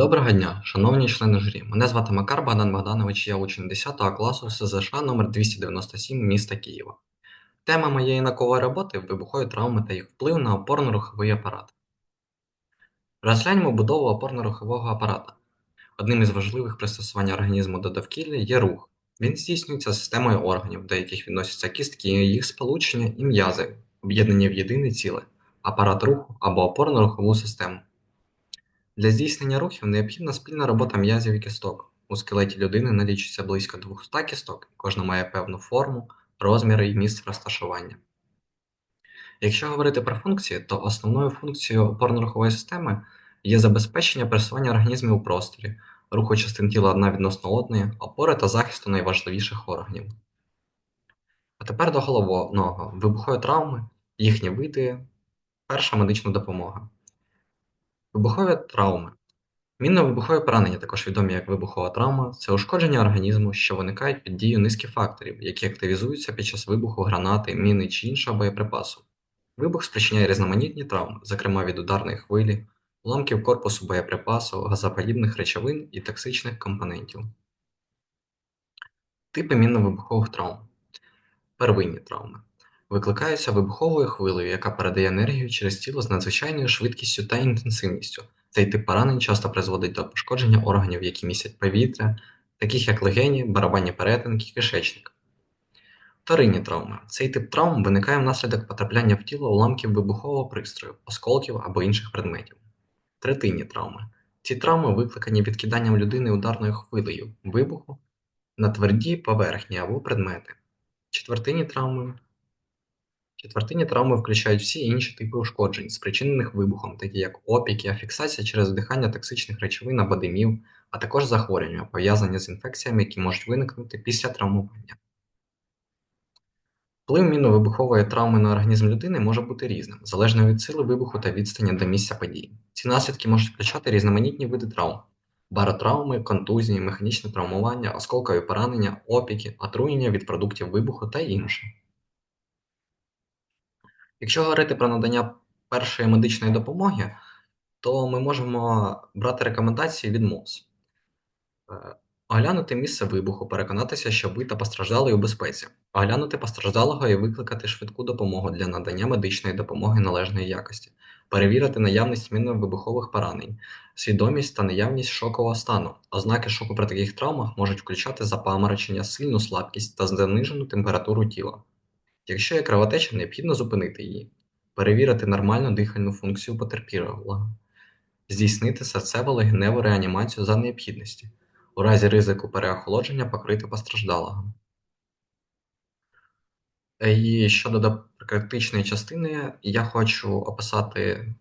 Доброго дня, шановні члени журі. Мене звати Макар Богдан Богданович, я учень 10 класу СЗШ номер 297 міста Києва. Тема моєї наукової роботи вибухові травми та їх вплив на опорно-руховий апарат. Розгляньмо будову опорно-рухового апарата. Одним із важливих пристосувань організму до довкілля є рух. Він здійснюється системою органів, до яких відносяться кістки, їх сполучення і м'язи, об'єднані в єдине ціле апарат руху або опорно-рухову систему. Для здійснення рухів необхідна спільна робота м'язів і кісток. У скелеті людини налічується близько 200 кісток, кожна має певну форму, розміри і місце розташування. Якщо говорити про функції, то основною функцією опорно-рухової системи є забезпечення пересування організмів у просторі, руху частин тіла одна відносно одної, опори та захисту найважливіших органів. А тепер до головного вибухові травми, їхні види, перша медична допомога. Вибухові травми. Мінно-вибухові поранення, також відомі як вибухова травма, це ушкодження організму, що виникають під дією низки факторів, які активізуються під час вибуху гранати, міни чи іншого боєприпасу. Вибух спричиняє різноманітні травми, зокрема від ударної хвилі, уламків корпусу боєприпасу, газоподібних речовин і токсичних компонентів. Типи мінно-вибухових травм. Первинні травми. Викликаються вибуховою хвилею, яка передає енергію через тіло з надзвичайною швидкістю та інтенсивністю. Цей тип поранень часто призводить до пошкодження органів, які містять повітря, таких як легені, барабанні перетинки, кишечник. Вторинні травми. Цей тип травм виникає внаслідок потрапляння в тіло уламків вибухового пристрою, осколків або інших предметів. Третинні травми. Ці травми викликані відкиданням людини ударною хвилею, вибуху на тверді поверхні або предмети. Четвертинні травми Четвертинні травми включають всі інші типи ушкоджень, спричинених вибухом, такі як опіки, фіксація через вдихання токсичних речовин або димів, а також захворювання, пов'язані з інфекціями, які можуть виникнути після травмування. Вплив мінно-вибухової травми на організм людини може бути різним, залежно від сили вибуху та відстані до місця події. Ці наслідки можуть включати різноманітні види травм: баротравми, контузії, механічне травмування, осколкові поранення, опіки, отруєння від продуктів вибуху та інше. Якщо говорити про надання першої медичної допомоги, то ми можемо брати рекомендації від МОЗ. Е, оглянути місце вибуху, переконатися, що ви та постраждалий у безпеці, оглянути постраждалого і викликати швидку допомогу для надання медичної допомоги належної якості, перевірити наявність мінно-вибухових поранень, свідомість та наявність шокового стану. Ознаки шоку при таких травмах можуть включати запаморочення, сильну слабкість та занижену температуру тіла. Якщо є кровотеча, необхідно зупинити її, перевірити нормальну дихальну функцію потерпілого, здійснити серцево-легеневу реанімацію за необхідності, у разі ризику переохолодження покрити постраждалого. І щодо критичної частини, я хочу описати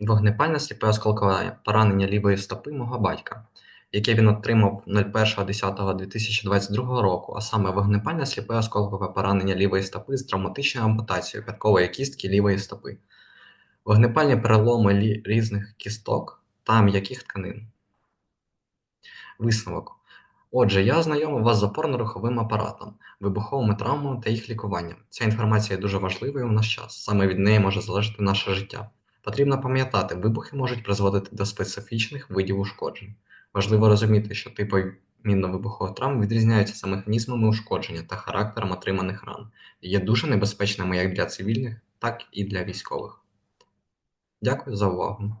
вогнепальне сліпе осколкове поранення лівої стопи мого батька яке він отримав 01.10.2022 року, а саме вогнепальне сліпе осколкове поранення лівої стопи з травматичною ампутацією п'яткової кістки лівої стопи, вогнепальні переломи різних кісток та м'яких тканин. Висновок. Отже, я ознайомив вас з опорно-руховим апаратом, вибуховими травмами та їх лікуванням. Ця інформація дуже важлива у наш час, саме від неї може залежати наше життя. Потрібно пам'ятати, вибухи можуть призводити до специфічних видів ушкоджень. Важливо розуміти, що типи мінно-вибухових травм відрізняються за механізмами ушкодження та характером отриманих ран і є дуже небезпечними як для цивільних, так і для військових. Дякую за увагу.